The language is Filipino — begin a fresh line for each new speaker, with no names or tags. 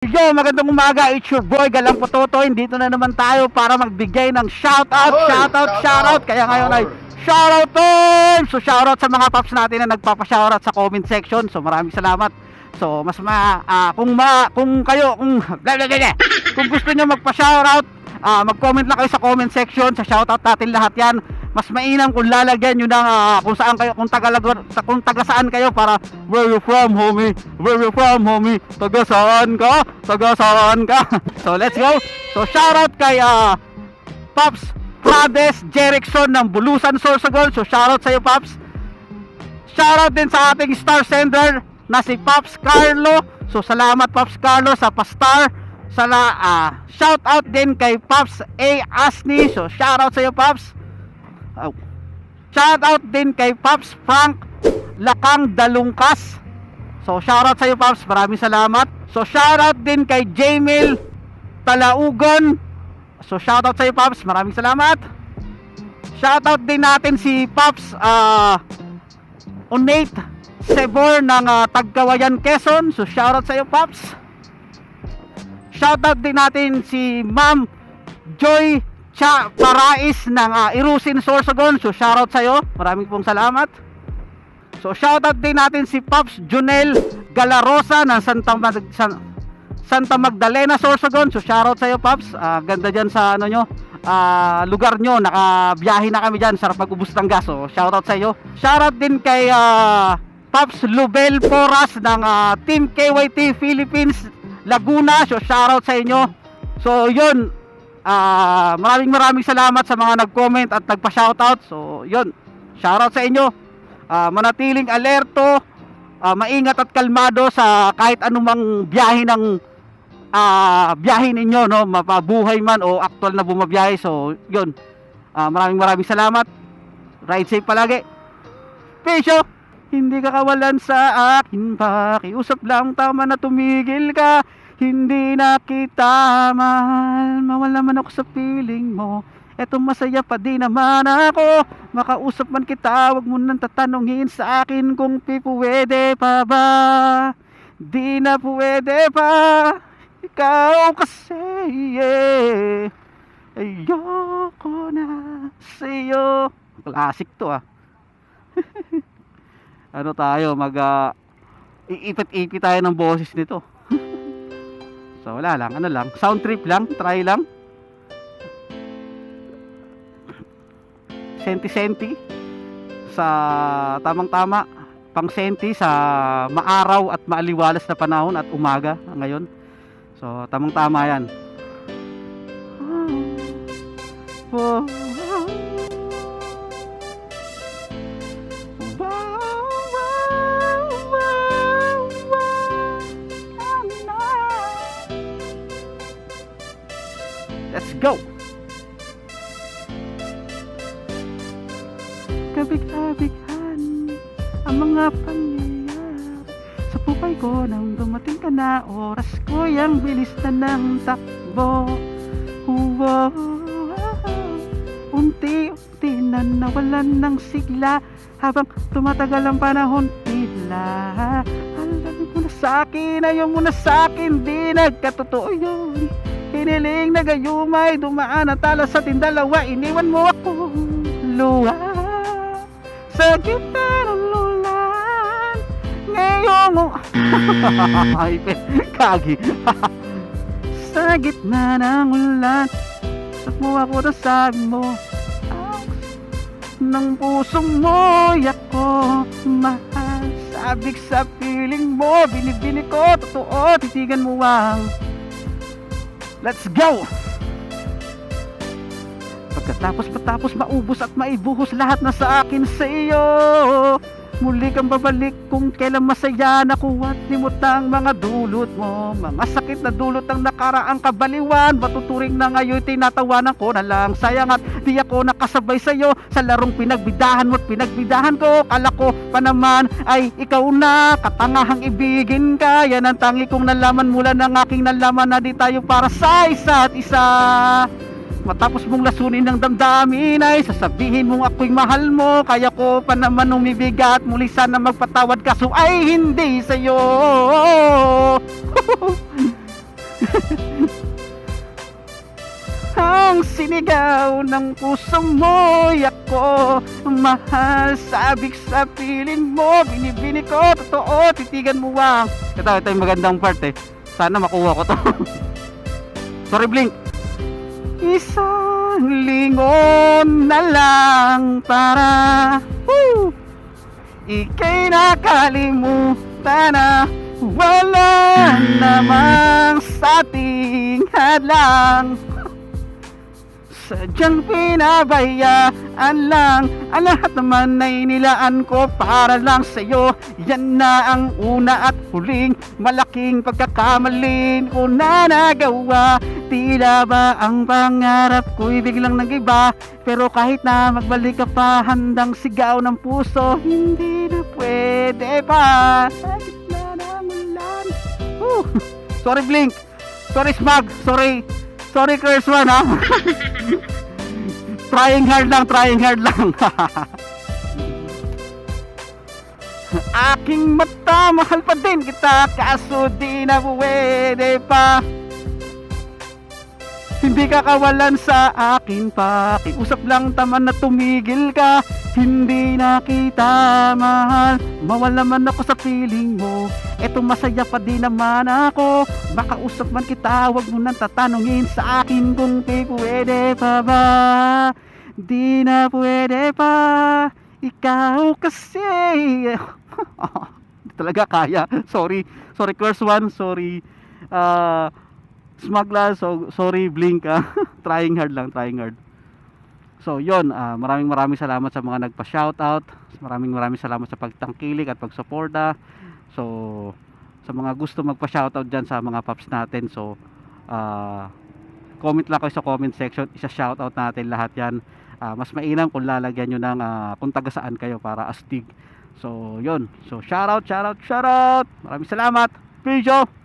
Yo, magandang umaga. It's your boy Galang Pototoy. Dito na naman tayo para magbigay ng shoutout,
Hoy,
shoutout,
shoutout.
shoutout. Kaya ngayon ay
Power.
shoutout time! So shoutout sa mga paps natin na nagpapa-shoutout sa comment section. So maraming salamat. So mas ma ah, kung ma kung kayo kung blah, blah, blah, blah. kung gusto niyo magpa-shoutout, ah, mag-comment lang kayo sa comment section. Sa shoutout natin lahat 'yan. Mas mainam kung lalagyan niyo ng ah, kung saan kayo kung taga kung taga saan kayo para where you from homie? Where you from homie? Taga saan ka? Taga saan ka? So let's go. So shoutout kay ah, Pops Prades Jerickson ng Bulusan Sorsogon. So shoutout sa iyo Pops. Shoutout din sa ating star sender na si Pops Carlo. So salamat Pops Carlo sa pastar. Sala, ah, shoutout din kay Pops A. Asni so shoutout sa iyo Pops Oh. Shoutout din kay Pops Frank Lakang Dalungkas. So shoutout sa iyo Pops, maraming salamat. So shoutout din kay Jamil Talaugon. So shoutout sa iyo Pops, maraming salamat. Shoutout din natin si Pops uh, Unate Sebor ng uh, Tagkawayan Quezon. So shoutout sa iyo Pops. Shoutout din natin si Ma'am Joy Cha Parais ng uh, Irusin Sorsogon. So shoutout sa iyo. Maraming pong salamat. So shoutout din natin si Pops Junel Galarosa ng Santa Mag San- Santa Magdalena Sorsogon. So shoutout sa iyo Pops. Ah, ganda diyan sa ano nyo. ah, lugar nyo. Nakabiyahe na kami diyan sa pag-ubos ng gas. So shoutout sa iyo. Shoutout din kay ah, Pops Lubel Poras ng ah, Team KYT Philippines Laguna. So shoutout sa inyo. So yun, Ah, maraming maraming salamat sa mga nag-comment at nagpa-shoutout. So, 'yun. Shoutout sa inyo. Ah, manatiling alerto, ah, maingat at kalmado sa kahit anumang biyahe ng ah, biyahe ninyo, no, mapabuhay man o actual na bumabiyahe. So, 'yun. Ah, maraming maraming salamat. Ride safe palagi. Peso, hindi ka kawalan sa akin Pakiusap lang tama na tumigil ka Hindi na kita mahal. Mawala man ako sa feeling mo. Eto masaya pa di naman ako. Makausap man kita Huwag mo nang tatanungin sa akin Kung pipwede pa ba. Di na pwede pa. Ikaw kasi yeah. Ayoko na sa'yo. Classic to ah. Ano tayo mag uh, iipit-ipit tayo ng boses nito so wala lang. Ano lang? Sound trip lang? Try lang? Senti senti. Sa tamang tama. Pang senti sa maaraw at maaliwalas na panahon at umaga ngayon. So tamang tama yan. Oh. Go! Kabig-kabighan ang mga pangyayari Sa buhay ko nang dumating ka na Oras ko yung bilis na ng takbo Wow. Unti-unti na nawalan ng sigla Habang tumatagal ang panahon tila Alam mo na sa akin, ayaw mo na sa akin Di nagkatotoo yun Hiniling na gayumay Dumaan at tala sa tindalawa. Iniwan mo ako luha. Sa gitna ng lulan Ngayon mo Ay, kagi. Sa gitna ng ulan Sat mo ako na sabi mo? "Ah, Ng puso mo Ako mahal. Sabik sa piling mo Binibini ko Totoo Titigan mo ang Let's go! Pagkatapos patapos maubos at maibuhos lahat na sa akin sa iyo Muli kang babalik kung kailan masaya nakuha. At limutang mga dulot mo. Mga sakit na dulot ang nakaraang kabaliwan. Matuturing na ngayon tinatawanan ko na lang. Sayang at di ako nakasabay sa iyo Sa larong pinagbidahan mo at pinagbidahan ko Kala ko pa naman ay ikaw na. Katangahang ibigin ka. Yan ang tangi kong nalaman. Mula ng aking nalaman Na di tayo para sa isa't isa Matapos mong lasunin ng damdamin ay sasabihin mong ako'y mahal mo. Kaya ko pa naman umibigat muli sana magpatawad. Kaso ay hindi sa'yo. Ang sinigaw ng puso mo'y ako Mahal, sabik sa piling mo Binibini ko, totoo, titigan mo ang Ito, ito yung magandang part eh. Sana makuha ko to. Sorry Blink Isang lingon na lang para Woo! Ika'y nakalimutan na Wala namang sa ating hadlang. Sadyang pinabayaan lang Ang lahat naman ay nilaan ko para lang sa'yo. Yan na ang una at huling malaking pagkakamali ko na nagawa Tila ba ang pangarap ko'y biglang nag-iba? Pero kahit na magbalik ka pa handang sigaw ng puso Hindi na pwede pa! Sorry Blink. Sorry Smug. Sorry. Sorry Curse One ha Trying hard lang, trying hard lang. Aking mata, mahal pa din kita, kaso di na pwede pa. Hindi ka kawalan sa akin pa Kiusap lang taman na tumigil ka. Hindi na kita mahal. Mawala man ako sa feeling mo. Eto masaya pa din naman ako. Baka usap man kita Huwag mo nang tatanungin sa akin Kung di pwede pa ba. Di na pwede pa. Ikaw kasi. Talaga kaya. Sorry. Sorry Curse One. Sorry. Ah Smagla, so sorry Blink ah. trying hard lang, trying hard. So, yon, ah, maraming maraming salamat sa mga nagpa-shoutout. Maraming maraming salamat sa pagtangkilik at pagsuporta. So, sa mga gusto magpa-shoutout diyan sa mga paps natin. So, ah, comment lang kayo sa comment section. Isa-shoutout natin lahat 'yan. Ah, mas mainam kung lalagyan nyo ng ah, kung taga saan kayo para astig. So, yon. So, shoutout, shoutout, shoutout. Maraming salamat. Peace out.